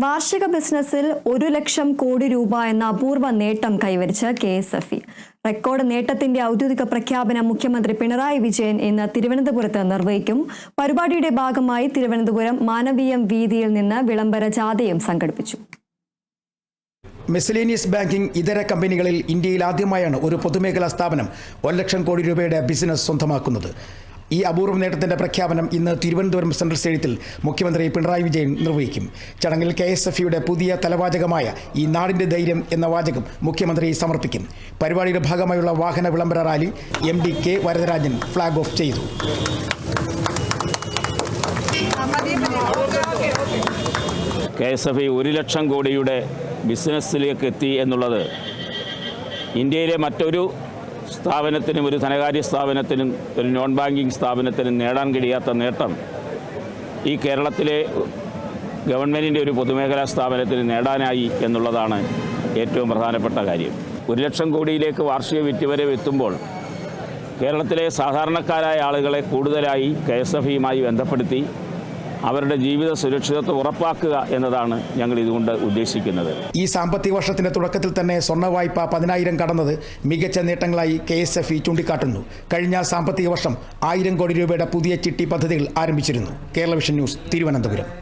വാർഷിക ബിസിനസ്സിൽ ഒരു ലക്ഷം കോടി രൂപ എന്ന അപൂർവ നേട്ടം കൈവരിച്ച K S F E. Record നേട്ടത്തിന്റെ ഔദ്യോഗിക പ്രഖ്യാപനം മുഖ്യമന്ത്രി പിണറായി വിജയൻ ഇന്ന് തിരുവനന്തപുരത്ത് നിർവഹിക്കും. പരിപാടിയുടെ ഭാഗമായി തിരുവനന്തപുരം മാനവീയം വീതിയിൽ നിന്ന് വിളംബര ജാഥയും സംഘടിപ്പിച്ചു. മിസലീനിയസ് ബാങ്കിംഗ് ഇതര കമ്പനികളിൽ ഇന്ത്യയിൽ ആദ്യമായാണ് ഒരു പൊതുമേഖലാ സ്ഥാപനം ഒരു ലക്ഷം കോടി രൂപയുടെ ബിസിനസ് സ്വന്തമാക്കുന്നത്. ഈ അപൂർവ നേട്ടത്തിന്റെ പ്രഖ്യാപനം ഇന്ന് തിരുവനന്തപുരം സെൻട്രൽ സ്റ്റേഡിയത്തിൽ മുഖ്യമന്ത്രി പിണറായി വിജയൻ നിർവഹിക്കും. ചടങ്ങിൽ കെ എസ് എഫ് യുടെ പുതിയ തലവാചകമായ ഈ നാടിന്റെ ധൈര്യം എന്ന വാചകം മുഖ്യമന്ത്രി സമർപ്പിക്കും. പരിപാടിയുടെ ഭാഗമായുള്ള വാഹന വിളംബര rally M D K Varadarajan flag off ചെയ്തു. കെ എസ് എഫ് ഒരു ലക്ഷം കോടിയുടെ ബിസിനസ്സിലേക്ക് എത്തി എന്നുള്ളത് ഇന്ത്യയിലെ മറ്റൊരു സ്ഥാപനത്തിനും ഒരു ധനകാര്യ സ്ഥാപനത്തിനും ഒരു നോൺ ബാങ്കിങ് സ്ഥാപനത്തിനും നേടാൻ കഴിയാത്ത നേട്ടം ഈ കേരളത്തിലെ ഗവൺമെന്റിന്റെ ഒരു പൊതുമേഖലാ സ്ഥാപനത്തിന് നേടാനായി എന്നുള്ളതാണ് ഏറ്റവും പ്രധാനപ്പെട്ട കാര്യം. ഒരു ലക്ഷം കോടിയിലേക്ക് വാർഷിക വിറ്റുവരെ എത്തുമ്പോൾ കേരളത്തിലെ സാധാരണക്കാരായ ആളുകളെ കൂടുതലായി കെ എസ് എഫ് ഇയുമായി ബന്ധപ്പെടുത്തി അവരുടെ ജീവിത സുരക്ഷിതത്വം ഉറപ്പാക്കുക എന്നതാണ് ഞങ്ങൾ ഇതുകൊണ്ട് ഉദ്ദേശിക്കുന്നത്. ഈ സാമ്പത്തിക വർഷത്തിന്റെ തുടക്കത്തിൽ തന്നെ സ്വർണ വായ്പ പതിനായിരം കടന്നത് മികച്ച നേട്ടങ്ങളായി കെ എസ് എഫ് ഇ ചൂണ്ടിക്കാട്ടുന്നു. കഴിഞ്ഞ സാമ്പത്തിക വർഷം ആയിരം കോടി രൂപയുടെ പുതിയ ചിട്ടി പദ്ധതികൾ ആരംഭിച്ചിരുന്നു. Kerala vision news Thiruvananthapuram.